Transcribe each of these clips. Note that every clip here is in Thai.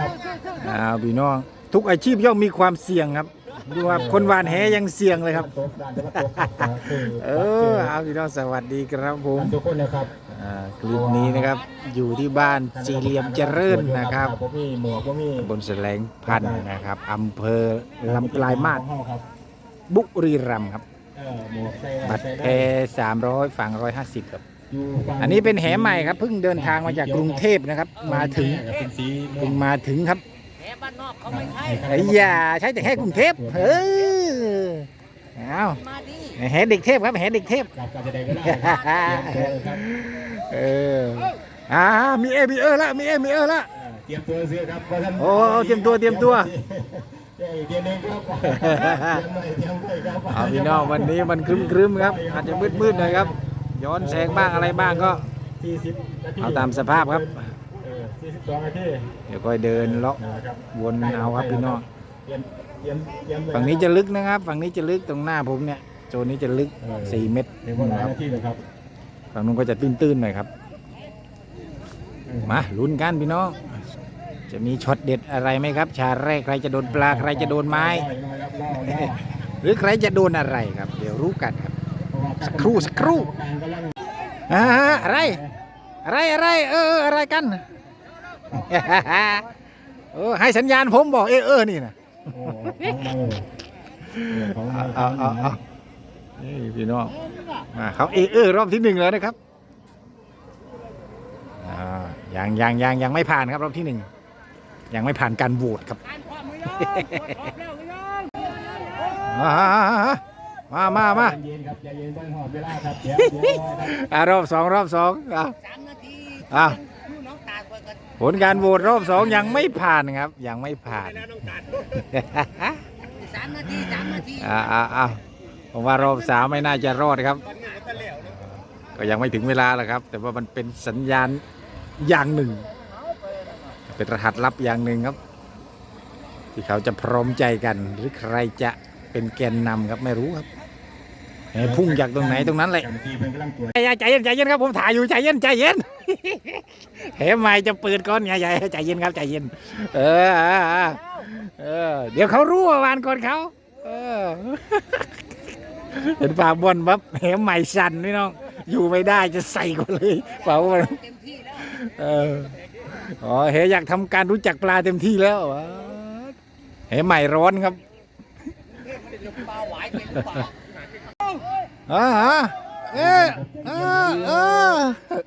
ครับอ้าวพี่น้อง ทุกอาชีพย่อมมีความเสี่ยงครับดูว่าคนหวานแหยังเสี่ยงเลยครับตกการจะมาตกครับ เออเอาพี่น้องสวัสดีครับผมทุกคนนะครับอ่าคลิปนี้นะครับ อยู่ที่บ้านสี่เหลี่ยมเจริญนะครับผมมีหมวกผมมีบนแสลงพันธุ์นะครับอำเภอลำปลายมาศครับบุรีรัมย์ครับเออหมวกใส่บัตรใส่แอร์สามร้อยฝั่งร้อยห้าสิบครับยู่ฝั่ง อันนี้เป็นแหใหม่ครับเพิ่งเดินทางมาจากกรุงเทพนะครับ มาถึงเป็นสีม่วเพิ่งงมาถึงครับแหบ้านนอกเขาไม่ใช่ไอ้ยาใช้แต่แค่กรุงเทพเออเอามาดิแหเด็กเทพครับแหเด็กเทพกับการจะได้ก็ได้ครับเตรียมตัวครับเอออ่ามีเอมีเออละมีเอมีเออละเออเตรียมตัวเสื้อครับเพราะท่านโอ้เตรียมตัวเตรียมตัวเอ้ยเตรียมหนึ่งครับเตรียมหน่อยเตรียมหน่อยครับเอาพี่น้องวันนี้มันครึ้มครึมๆครับ อาจจะมืดมืดๆหน่อยครับ ย้อนแสงบ้างอะไรบ้างก็สี่สิบนาทีเอาตามสภาพครับเออสี่สิบสองนาทีเดี๋ยวค่อยเดินเลาะนะครับวนเอาครับพี่น้องเตรียมเตรียมเตรียมเลยฝั่งนี้จะลึกนะครับ ฝั่งนี้จะลึกตรงหน้าผมเนี่ยโซนนี้จะลึก4เมตรเดี๋ยววันหลายครับนาทีเลยครับฝั่งนู้นก็จะตื้นๆหน่อยครับ มาลุ้นกันพี่น้องจะมีช็อตเด็ดอะไรไหมครับ ชาแรกใครจะโดนปลาใครจะโดนไม้ หรือใครจะโดนอะไรครับ เดี๋ยวรู้กันครับ สักครู่สักครู่อ่าอะไร อะไรอะไรเออเอออะไรกันเออให้สัญญาณผมบอกเออเออนี่นะเอาเอาเอาเอานี่พี่น้องมาเขาเอเออรอบที่หนึ่งแล้วนะครับอ่ายังยังยังยังไม่ผ่านครับรอบที่หนึ่งยังไม่ผ่านการโหวตครับการควา มไม่ยอมกดพร้อมแล้วไม่ยอมมามามามาใจเย็นครับใจเย็นต้องหอดเวลาครับเดี๋ยวเดี๋ยวครับอ่ารอบสองรอบสองอะ สามนาทีอ้าวลูกน้องตาดกันผลการโหวตรอบสองยังไม่ผ่านครับ ยังไม่ผ่าน สามนาทีสามนาทีอ่าอ่าอ่าผมว่ารอบสามไม่น่าจะรอดครับ ก็ยังไม่ถึงเวลาหรอกครับ แต่ว่ามันเป็นสัญญาณอย่างหนึ่ง เป็นรหัสลับอย่างหนึ่งครับ ที่เขาจะพร้อมใจกัน หรือใครจะเป็นแกนนำครับไม่รู้ครับแหม พุ่งจากตรงไหนตรงนั้นเลยใจเย็นใจเย็นครับผมถ่ายอยู่ใจเย็นใจเย็นแหมไม่จะเปิดก่อนไงใจใจเย็นครับใจเย็น เออเออ เดี๋ยวเขารู้ว่าวานก่อนเขาเออเห็นปาบอลปั๊บแหมใหม่สั่นพี่น้อง อยู่ไม่ได้จะใส่ก่อนเลยเปล่ามันเต็มที่แล้วเอออ๋อเฮอยากทำการรู้จักปลาเต็มที่แล้ววะเฮใหม่ร้อนครับ อ่าฮะเออเออเออ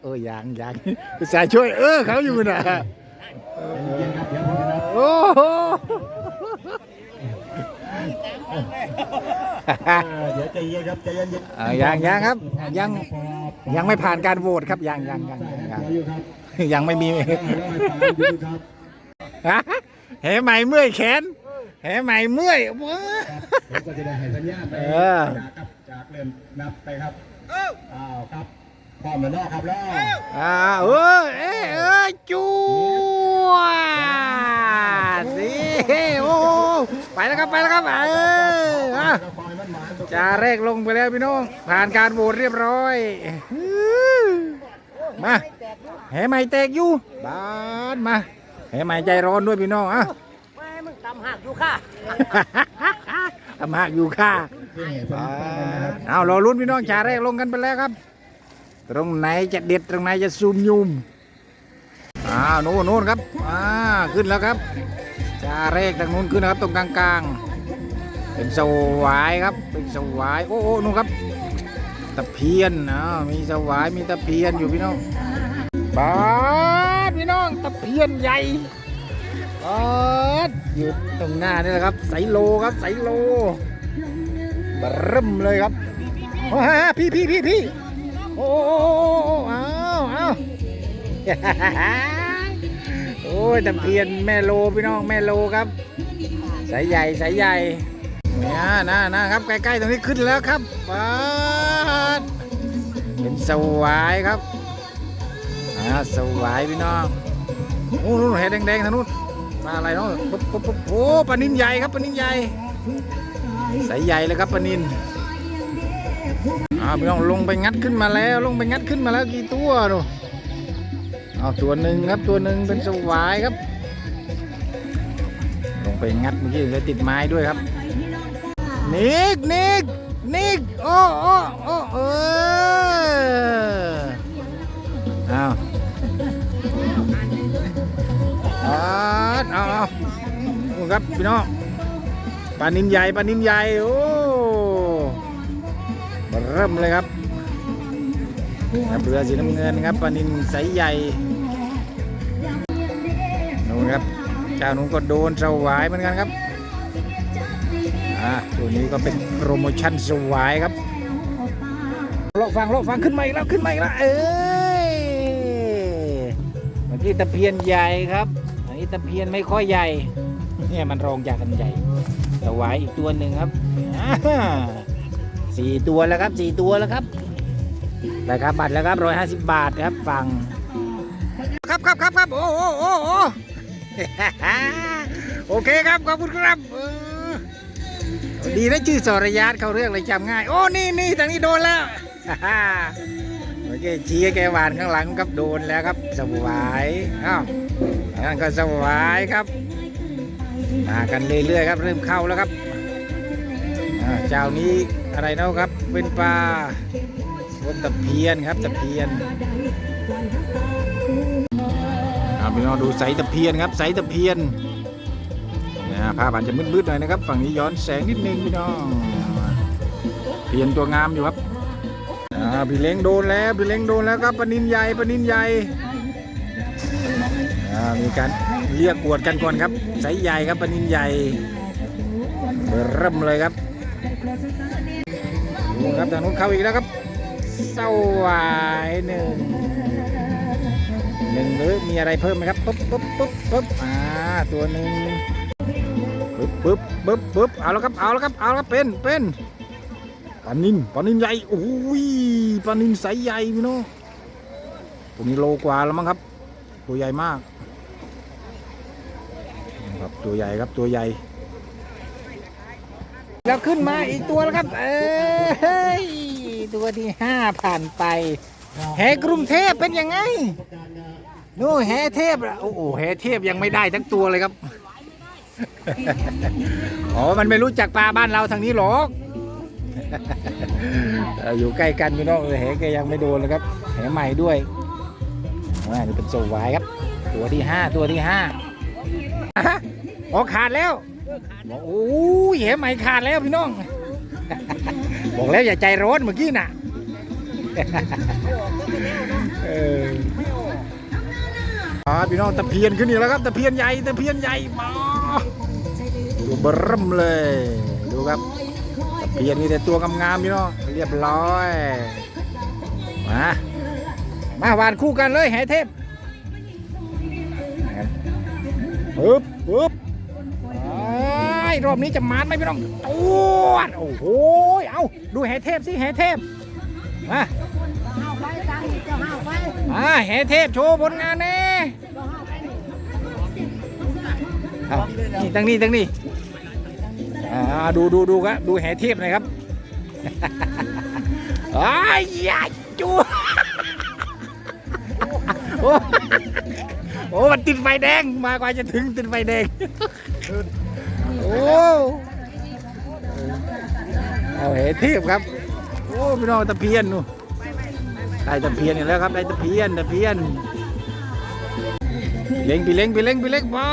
เออยังยังอุตส่าห์ช่วยเออเขาอยู่นะใจเย็นครับเดี๋ยวผมจะนับโอ้โหเออเดี๋ยวใจเย็นครับใจเย็นเย็นอ่ายังยังครับ ยังยังไม่ผ่านการโหวตครับยังยังยังยังยังเดี๋ยวอยู่ครับยังไม่มีเดี๋ยวอยู่ครับฮะแหใหม่เมื่อยแขนแหใหม่เมื่อยว้าผมก็จะได้ให้สัญญาณไปเออ จากครับจากเริ่มนับไปครับอ้าวครับพร้อมแล้วเนาะครับแล้วอ่าเออเอยเอยจูวดสิโอ้ไปแล้วครับไปแล้วครับเอออะคอยมันหมานจาแรกลงไปแล้วพี่น้องผ่านการโหวตเรียบร้อยมาแหใหม่แตกอยู่บานมาแหใหม่ใจร้อนด้วยพี่น้องอะไม่มึงตำหักอยู่ค่ะ ทำหักอยู่ค่ะนี่เพิ่นฟังกันนะครับเอารอลุ้นพี่น้องชาแรกลงกันไปแล้วครับ ตรงไหนจะเด็ดตรงไหนจะซูมยุมอ่าโน่นโน่นครับอ่าขึ้นแล้วครับชาแรกทางนู้นขึ้นนะครับ ตรงกลางๆเป็นสวายครับ เป็นสวายโอ้โอ้นู่นครับตะเพียนอ่ามีสวายมีตะเพียนอยู่พี่น้องบาดพี่น้องตะเพียนใหญ่ บาดอยู่ตรงหน้านี่แหละครับไสโลครับไสโลบรึมเลยครับว้าพี่พี่พี่พี่โอ้อ้โอ้เอาเอาโอ้ยตะเพียนแม่โลพี่น้องแม่โลครับ สายใหญ่สายใหญ่เนี่ยนะนะครับใกล้ๆตรงนี้ขึ้นแล้วครับปาดเป็นสวายครับอ่าสวายพี่น้องโอ้นู่นเห็ดแดงๆทางนู้น ปลาอะไรเนาะปุ๊บปุ๊บปุ๊บโอ้ปลานินใหญ่ครับปลานินใหญ่ใสายใหญ่เลยครับปลานินอ่าพี่น้องลงไปงัดขึ้นมาแล้ว ลงไปงัดขึ้นมาแล้วกี่ตัวดูเอาตัวหนึ่งครับตัวหนึ่งเป็นสวายครับ ลงไปงัดเมื่อกี้เลยติดไม้ด้วยครับนิกนิกนิกโอ้โอ้โอ้เออเอาเเอาเอาโอ้ครับพี่น้องปลานินใหญ่ปลานินใหญ่โอ้เริ่มเลยครับครับเรือสีน้ำเงินครับปลานินใสใหญ่นู่นครับเจ้านุ่งก็โดนสวายเหมือนกันครับอ่าตัวนี้ก็เป็นโปรโมชั่นสวายครับโลกฟังโลกฟังขึ้นมาอีกแล้วขึ้นมาอีกแล้วเอ้ยเมื่อกี้ตะเพียนใหญ่ครับ อีตะเพียนไม่ค่อยใหญ่ เนี่ยมันรองจากกันใหญ่สวายอีกตัวหนึ่งครับสี่ตัวแล้วครับสี่ตัวแล้วครับราคาบัตรแล้วครับร้อยห้าสิบบาทครับฟัง ครับครับครับครับโอ้โอ้โอ้โอ้โอเคครับขอบคุณครับดีนะชื่อสรยาตเขาเรื่องเลยจำง่าย โอ้นี่นี่ทางนี้โดนแล้วโอเคชี้แกหวานข้างหลังครับโดนแล้วครับสวายอ้าว นั่นก็สวายครับ มากันเรื่อยๆครับ เริ่มเข้าแล้วครับเจ้านี้อะไรเนาะครับ เป็นปลาบนตะเพียนครับตะเพียนพี่น้องดูใสตะเพียนครับใสตะเพียนนะภาพอาจจะมืดๆหน่อยนะครับ ฝั่งนี้ย้อนแสงนิดนึงพี่น้องเปลี่ยนตัวงามอยู่ครับอ่าพี่เล้งโดนแล้วพี่เล้งโดนแล้วครับปนินใหญ่ปนินใหญ่ มีการเรียกกวดกันก่อนครับสายใหญ่ครับปนินใหญ่เริ่มเลยครับดูครับทางนู้นเข้าอีกแล้วครับเศร้าหวายหนึ่งหนึ่งหรือมีอะไรเพิ่มไหมครับปุ๊บปุ๊บปุ๊บปุ๊บอ่าตัวหนึ่งปึ๊บปึ๊บปึ๊บปึ๊บเอาแล้วครับเอาแล้วครับเอาแล้วครับเป็นเป็นปลานินปลานินใหญ่โอ้ยปลานินไซส์ใหญ่พี่น้องตัวนี้โลกว่าแล้วมั้งครับ ตัวใหญ่มากครับตัวใหญ่ครับตัวใหญ่แล้วขึ้นมาอีกตัวแล้วครับ เอ้ยตัวที่ห้าผ่านไป แหกรุงเทพเป็นยังไงนู่นแหเทพอะโอ้โหแหเทพยังไม่ได้ทั้งตัวเลยครับอ๋อมันไม่รู้จักปลาบ้านเราทางนี้หรอกอยู่ใกล้กันพี่น้องเออแหแกยังไม่โดนเลยครับแหใหม่ด้วย อ่านี่เป็นโซวายครับ ตัวที่ห้าตัวที่ห้าอ๋อขาดแล้วบอกโอ้ยแหใหม่ขาดแล้วพี่น้อง บอกแล้วอย่าใจร้อนเมื่อกี้น่ะเออพี่น้องตะเพียนขึ้นอีกแล้วครับตะเพียนใหญ่ตะเพียนใหญ่มาดูเบริ่มเลย ดูครับตะเพียนมีแต่ตัวงามๆพี่น้องเรียบร้อยมา มาหวานคู่กันเลยแห่เทพปึ๊บปึ๊บไอ้รอบนี้จะมานไหมพี่น้องตัวดโอ้โหเอาดูแห่เทพสิแห่เทพมาห้าวไปตังเจ้าห้าวไปมาแหเทพโชว์ผลงานแน่นี่ตั้งนี่ตั้งนี่อ่าดูดูดูครับดูแห่เทพน่อยครับอ้ายยาจู โอ้โอ้มันติดไฟแดง มากว่าจะถึงติดไฟแดง โอ้เอาแหเทพครับ โอ้พี่น้องตะเพียนนู่ได้ตะเพียนอีกแล้วครับได้ตะเพียนตะเพียนเล็งปีเล็งปีเล็งปีเล็งบอ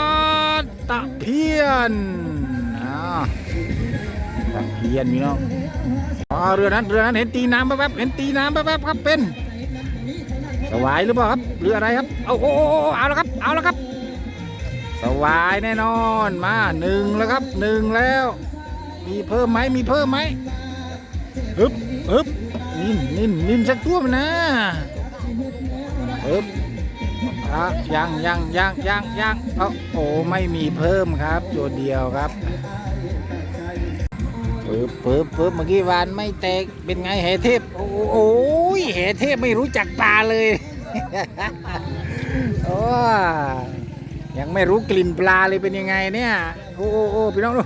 สตะเพียนตะเพียนพี่น้องอ๋อเรือนั้นเรือนั้นเห็นตีน้ำแป๊บๆเห็นตีน้ำแป๊บๆครับเป็นสวายหรือเปล่าครับ เรืออะไรครับเอาโอ้โอ้โอ้เอาแล้วครับ เอาแล้วครับ สวายแน่นอนมาหนึ่งแล้วครับหนึ่งแล้ว มีเพิ่มไหมมีเพิ่มไหมฮึบฮึบนินนินนินสักตัวมันนะปึ๊บอะยังยังยังยังยังเอาโอ้ไม่มีเพิ่มครับตัวเดียวครับปึ๊บปึ๊บปึ๊บเมื่อกี้วานไม่แตกเป็นไงแหเทพ โอ้โอ้ยแหเทพไม่รู้จักปลาเลย โอ้ยังไม่รู้กลิ่นปลาเลยเป็นยังไงเนี่ย โอ้โอ้โอ้พี่น้องดู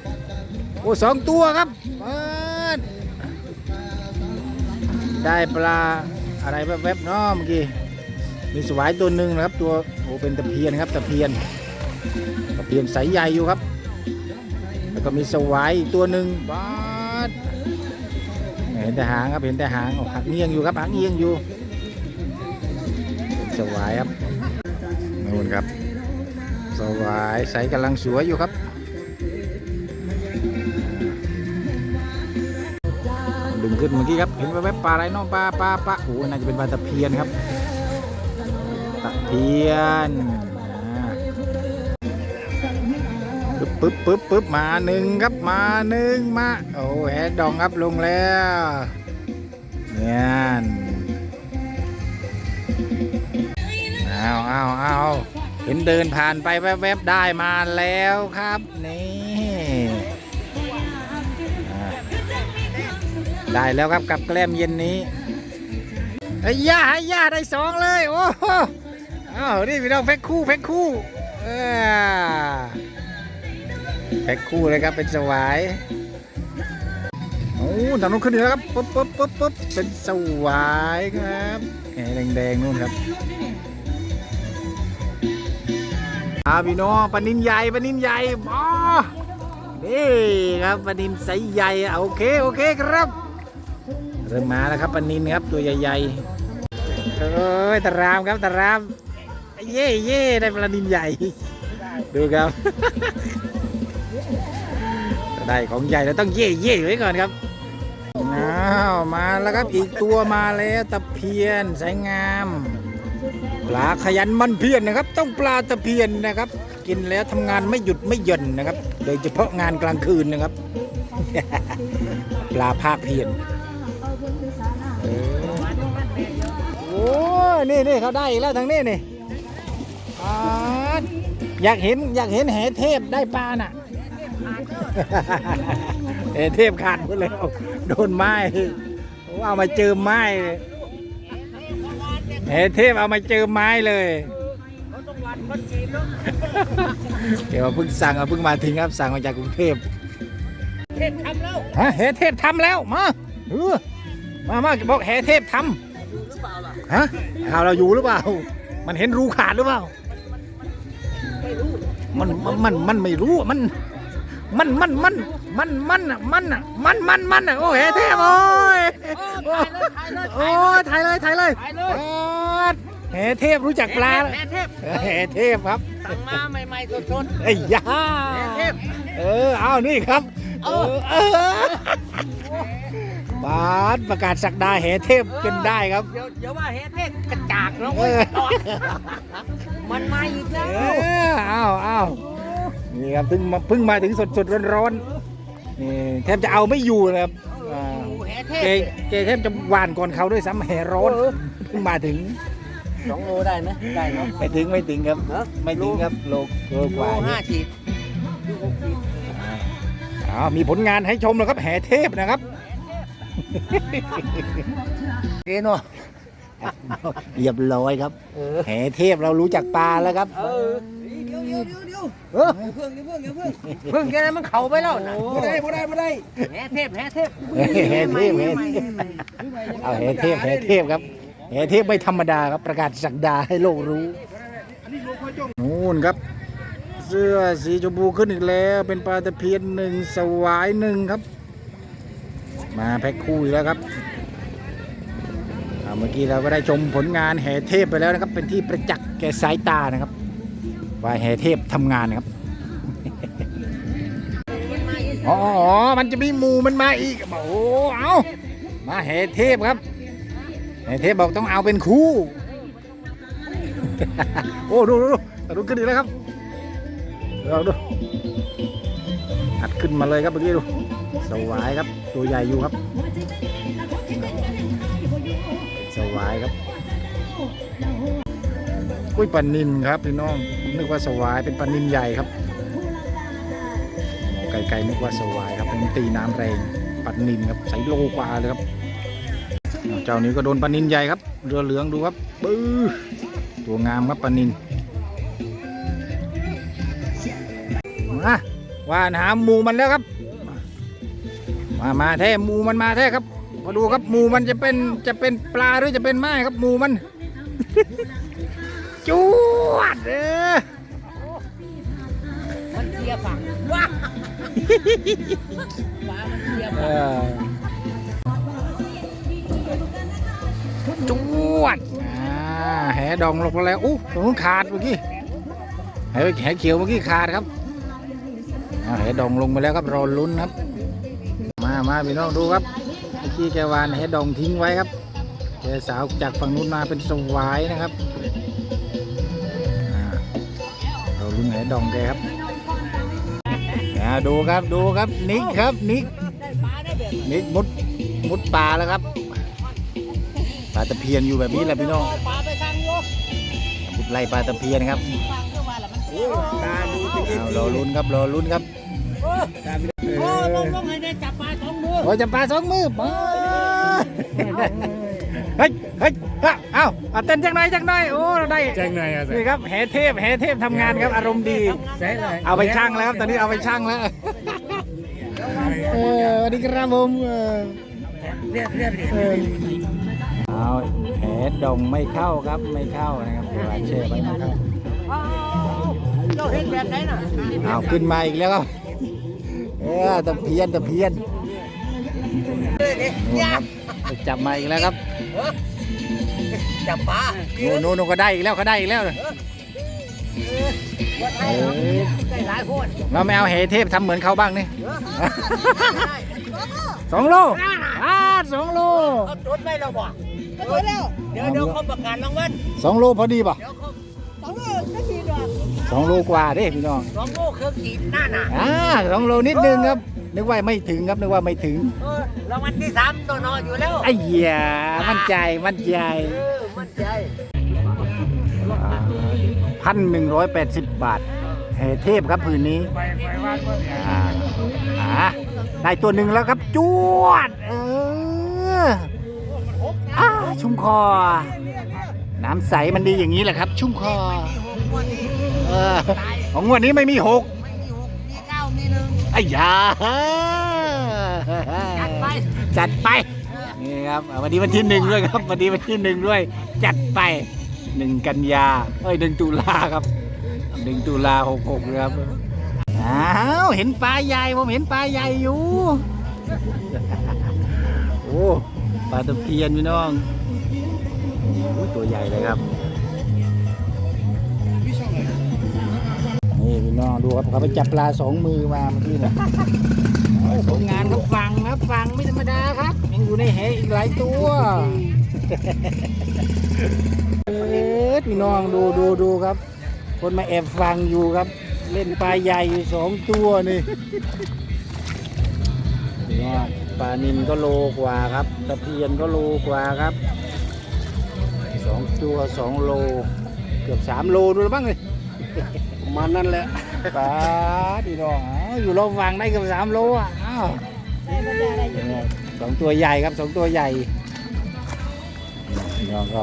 โอ้สองตัวครับเปิดได้ปลาอะไรแวบๆเนาะเมื่อกี้มีสวายตัวหนึ่งนะครับ ตัวโอ้เป็นตะเพียนครับตะเพียนตะเพียนสายใหญ่อยู่ครับ แล้วก็มีสวายอีกตัวหนึ่งบาดเห็นแต่หางครับเห็นแต่หางออกหักเงียงอยู่ครับหางเงียงอยู่ สวายครับนู่นครับ สวายใสกำลังสวยอยู่ครับดึงขึ้นเมื่อกี้ครับเห็นแวบๆปลาอะไรเน้องปลาปลาปลาโอ้ยน่าจะเป็นปลาตะเพียนครับตะเพียนอ่าปึ๊บปึ๊บปึ๊บปึ๊บมาหนึ่งครับมาหนึ่งมาโอ้แหดองครับลงแล้วเนี่ย เอาเอาเอาเห็นเดินผ่านไปแวบๆได้มาแล้วครับ นี่ได้แล้วครับกับแกล้มเย็นนี้ไอ้ย่าไอ้ย่าได้สองเลย โอ้โหอ้าวนี่พี่น้องแพ็คคู่แพ็คคู่แพ็คคู่เลยครับเป็นสวายโอ้ทางนู้นขึ้นเหนือครับปุ๊บปุ๊บปุ๊บปุ๊บเป็นสวายครับแหมแดงๆนู่นครับ อาพี่น้องปลานินใหญ่ปลานินใหญ่อ๋อนี่ครับปลานินไซส์ใหญ่โอเคโอเคครับเริ่มมาแล้วครับปลานินครับตัวใหญ่ๆเอ้ยตะรามครับตะรามเย่เย่ได้ปลาดินใหญ่ ดูครับได้ของใหญ่แล้วต้องเย่เย่ไว้ก่อนครับอ้าวมาแล้วครับอีกตัวมาแล้วตะเพียนสายงาม ปลาขยันมันเพียนนะครับ ต้องปลาตะเพียนนะครับ กินแล้วทำงานไม่หยุดไม่หย่อนนะครับ โดยเฉพาะงานกลางคืนนะครับ ปลาภาคเพียนเออโอ้นี่นี่เขาได้อีกแล้วทางนี้นี่อยากเห็นอยากเห็นแหเทพได้ปลาน่ะแหเทพขาดหมดแล้วโดนไม้เอามาเจอไม้ เทพเอามาเจอไม้เลยเดี๋ยวเพิ่งสั่งเอาเพิ่งมาถึงครับสั่งมาจากกรุงเทพเทพทำแล้วฮะแหเทพทำแล้วมาเออมามาบอกแหเทพทำหรือเปล่าล่ะฮะเอาเราอยู่หรือเปล่า มันเห็นรูขาดหรือเปล่าไม่รู้มันมันมันมันไม่รู้อะมันมันมันมันมันมันอะมันอะมันมันมันอะโอ้แหเทพโอ้ย โอ้ถ่ายเลยโอ้ยถ่ายเลยถ่ายเลยถ่ายเลยโอ้ยแหเทพรู้จักปลาแม่เทพแหเทพครับสั่งมาใหม่ๆสดไอ้ยาแหเทพเออเอานี่ครับเออเออบาสประกาศสักดาแหเทพจนได้ครับ เดี๋ยวเดี๋ยวว่าแหเทพกระจากแล้วเอเว้ยอมันมาอีกแล้เอวอเอาเอานี่ครับเพิ่งมาเพิ่งมาถึงสดสดร้อนร้อนๆนี่แทบจะเอาไม่อยู่นะครับ อ่าแหเทเจพเจแทบจะหวานก่อนเขาด้วยซ้ำแห่ร้อนเพิ่งมาถึงสองโลได้ไหมได้เนาะ ไม่ถึงไม่ถึงครับฮะ ไม่ถึงครับโลโลกโลว่าห้าขีดอ้าวมีผลงานให้ชมแล้วครับแห่เทพนะครับเกเนาะเรียบร้อยครับ เออแห่เทพเรารู้จักปลาแล้วครับ เออเดี๋ยวเดี๋ยวเดี๋ยวเดี๋ยวเออเพิ่งเดี๋ยวเพิ่งเดี๋ยวเพิ่งเพิ่งแค่นั้นมันเข่าไปแล้วนะไม่ได้ไม่ได้ไม่ได้แหเทพแหเทพแห่เทพแห่เทพเอาแห่เทพแห่เทพครับแห่เทพไม่ธรรมดาครับประกาศสักดาให้โลกรู้นู่นครับ เสื้อสีชมพูขึ้นอีกแล้วเป็นปลาตะเพียนหนึ่งสวายหนึ่งครับ มาแพ็คคู่อีกแล้วครับอ่าเมื่อกี้เราก็ได้ชมผลงานแห่เทพไปแล้วนะครับ เป็นที่ประจักษ์แก่สายตานะครับ ว่าแห่เทพทำงานครับอ๋อ มันจะมีหมูมันมาอีกโอ้เอามาแห่เทพครับแห่เทพบอกต้องเอาเป็นคู่ โอ้ดูดูดูดูขึ้นอีกแล้วครับเราดูอัดขึ้นมาเลยครับเมื่อกี้ดูสวายครับ ตัวใหญ่อยู่ครับสวายครับ กุ้ยปลานินครับพี่น้อง นึกว่าสวายเป็นปลานินใหญ่ครับไกลๆนึกว่าสวายครับเป็นตีน้ำแรงปัดนินครับใส่โลกว่าเลยครับเจ้านี้ก็โดนปลานินใหญ่ครับ เรือเหลืองดูครับปื้อตัวงามครับปลานินมาว่านหาหมูมันแล้วครับ มามาแท้หมูมันมาแท้ครับมาดูครับหมูมันจะเป็นจะเป็นปลาหรือจะเป็นไม้ครับหมูมัน จวดเออมันเสียยฝั่งว้าฟ้ามันเสียเอฝั่งจวดอ่าแหดองลงมาแล้วอู้ตรงนู้นขาดเมื่อกี้แหแหเขียวเมื่อกี้ขาดครับแหดองลงไปแล้วครับรอลุ้นครับ มามาพี่น้องดูครับเมื่อกี้แกวานแหดองทิ้งไว้ครับ แกสาวจากฝั่งนู้นมาเป็นสวายนะครับอ่าเราลุ้นแหดองแกครับอ่าดูครับดูครับนิกครับนิกได้ฟ้าได้แบบนิกมุดมุดป่าแล้วครับปลาตะเพียนอยู่แบบนี้แหละพี่น้องฟ้าไปทางโยมุดไล่ปลาตะเพียนครับฟังเพื่อว่าละมันโอ้ตาดูตะกี้เอารอลุ้นครับรอลุ้นครับโอ้ลงลงให้ได้จับปลาสองมือโอ้ยจะปลาสองมือมา เฮ้ยเฮ้ยเอ้าเอาเอาเต้นจังหน่อยจังหน่อยโอ้เราได้แจ้งไงอะนี่ครับแห่เทพแห่เทพทำงานครับอารมณ์ดี ใช่เลยเอาไปช่างแล้วครับตอนนี้เอาไปช่างแล้วเออสวัสดีครับผมเออเรียบเรียบเรียบเออเอาแหดงไม่เข้าครับไม่เข้านะครับเดี๋ยวอาเช่ไปนะครับเจ้าเห็นแบบไหนน่ะเอาขึ้นมาอีกแล้วครับเออตะเพียนตะเพียนเออเนี่ยนู่นครับไปจับมาอีกแล้วครับ จับปลานู่นนู่นนู่นก็ได้อีกแล้วก็ได้อีกแล้วว่าไทยได้หลายคนเราไม่เอาเหเทพทำเหมือนเขาบ้างนี่สองโลอ่าสองโลเอาจดไว้แล้วบ่จดแล้วเดี๋ยวเดี๋ยวเขาประกาศรางวัลสองโลพอดีป่ะเดี๋ยวเขาสองโลก็ขีดอกสองโลกว่าเด้พี่น้องสองโลเครื่องขีดหน้าหนาอ่าสองโลนิดนึงครับ นึกว่าไม่ถึงครับนึกว่าไม่ถึงเออรางวัลที่สามตัวนอนอยู่แล้วไอ้เหี้ยมั่นใจมั่นใจเออมั่นใจพันหนึ่งร้อยแปดสิบบาทเหเทพครับผืนนี้ไปไปวาดว่าเนี่ยอ่าอ่าได้ตัวหนึ่งแล้วครับจวดเอออาชุ่มคอ น้ำใสมันดีอย่างนี้แหละครับ ชุ่มคอเออของงวดนี้ไม่มีหก อ้ยาจัดไป จัดไป นี่ครับอ่าวันนี้วันที่หนึ่งด้วยครับ วันนี้วันที่หนึ่งด้วย จัดไปหนึ่งกันยาเอ้ยหนึ่งตุลาครับหนึ่งตุลาหกหกครับ อ้าว เห็นปลาใหญ่ ผมเห็นปลาใหญ่อยู่ โอ้ ปลาตะเพียนพี่น้องโอ้ตัวใหญ่เลยครับ นี่พี่น้องดูครับเขาไปจับปลาสองมือมาเมื่อกี้นะผลงานเขาฟังครับฟังไม่ธรรมดาครับ ยังอยู่ในแหอีกหลายตัวเออพี่น้องดูดูดูครับ คนมาแอบฟังอยู่ครับ เล่นปลาใหญ่อยู่สองตัวนี่พี่น้องปลานินก็โลกว่าครับตะเพียนก็โลกว่าครับสองตัวสองโล เกือบสามโลดูแล้วบ้างเลยประ มาณนั้นแหละปลาดีน้องอ้าวอยู่รอบวางได้เกือบสามโลอะอ้าวเนี่ยสองตัวใหญ่ครับสองตัวใหญ่พี่น้องก็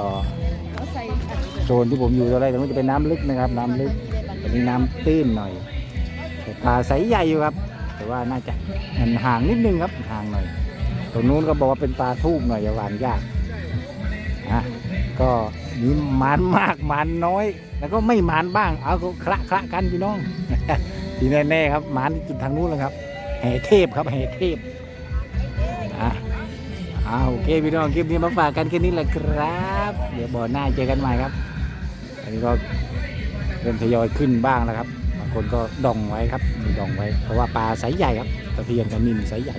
โซนที่ผมอยู่ตอนแรกตรงนู้นจะเป็นน้ำลึกนะครับ น้ำลึกอันนี้น้ำตื้นหน่อยแต่ปลาใสใหญ่อยู่ครับ แต่ว่าน่าจะมันห่างนิดนึงครับห่างหน่อยตรงนู้นก็บอกว่าเป็นปลาทูบหน่อยจะหวานยากอะก็มีหมันมากหมันน้อย แล้วก็ไม่หมานบ้าง เอาก็คละคละกันพี่น้อง ที่แน่ๆครับหมานจุดทางนู้นแหละครับแห่เทพครับแห่เทพอะเอาโอเคพี่น้องคลิปนี้มาฝากกันแค่นี้แหละครับ เดี๋ยวบ่อหน้าเจอกันใหม่ครับ อันนี้ก็เริ่มทยอยขึ้นบ้างแล้วครับบางคนก็ดองไว้ครับมีดองไว้ เพราะว่าปลาไซส์ใหญ่ครับตะเพียนกับนินไซส์ใหญ่